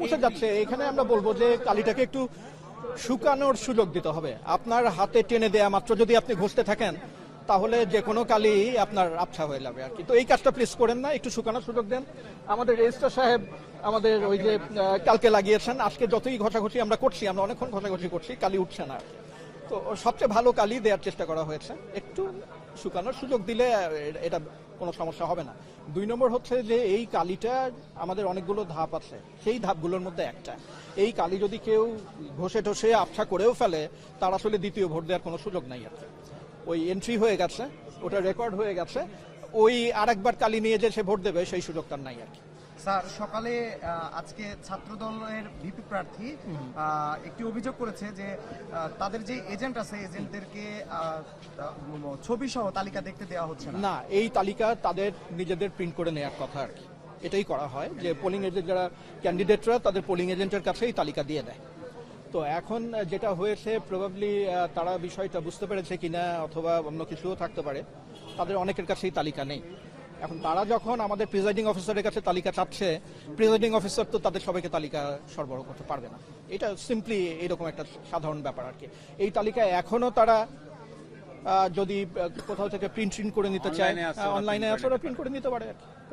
মুছে যাচ্ছে। এখানে আমরা বলব যে কালিটাকে একটু শুকানোর সুযোগ দিতে হবে। আপনার হাতে টেনে দেয়া মাত্র যদি আপনি ঘষতে থাকেন, তাহলে যে কোনো কালি আপনার আবছা হয়ে যাবে আর কি। তো এই কাজটা প্লিজ করেন না, একটু শুকানোর সুযোগ দেন। আমাদের রেজিস্ট্রার সাহেব আমাদের ওই যে কালকে লাগিয়েছেন। আজকে যতই ঘষাঘষি আমরা করছি, আমরা অনেকক্ষণ ঘষাঘষি করছি, কালি উঠছে না। আর কি। তো সবচেয়ে ভালো কালি দেওয়ার চেষ্টা করা হয়েছে। একটু শুকানোর সুযোগ দিলে এটা কোনো সমস্যা হবে না। দুই নম্বর হচ্ছে যে এই কালিটা আমাদের অনেকগুলো ধাপ আছে। সেই ধাপগুলোর মধ্যে একটা। এই কালি যদি কেউ ঘষে ঠসে আবছা করেও ফেলে, তার আসলে দ্বিতীয় ভোট দেওয়ার কোনো সুযোগ নাই আর ওই এন্ট্রি হয়ে গেছে, ওটা রেকর্ড হয়ে গেছে। ওই আরেকবার কালি নিয়ে যে সে ভোট দেবে, সেই সুযোগ তার নাই আর কি। স্যার, সকালে আজকে ছাত্র দলের ভিপি প্রার্থী একটি অভিযোগ করেছে যে তাদের যে এজেন্ট আছে, এজেন্টদেরকে ছবি সহ তালিকা দেখতে দেওয়া হচ্ছে না। না, এই তালিকা তাদের নিজেদের প্রিন্ট করে নেওয়ার কথা আর কি। এটাই করা হয় যে পোলিং এজেন্ট যারা ক্যান্ডিডেটরা তাদের পোলিং এজেন্টের কাছে এই তালিকা দিয়ে দেয়। তো এখন যেটা হয়েছে প্রবাবলি তারা বিষয়টা বুঝতে পেরেছে কিনা, অথবা অন্য কিছুও থাকতে পারে। তাদের অনেকের কাছেই তালিকা নেই। এখন তারা যখন আমাদের প্রিজাইডিং অফিসারের কাছে তালিকা চাচ্ছে প্রিজাইডিং অফিসার তো তাদের সবাইকে তালিকা সরবরাহ করতে পারবে না। এটা সিম্পলি এরকম একটা সাধারণ ব্যাপার আর কি। এই তালিকা এখনও তারা যদি কোথাও থেকে প্রিন্ট করে নিতে চায় অনলাইনে আছে প্রিন্ট করে নিতে পারে আর কি।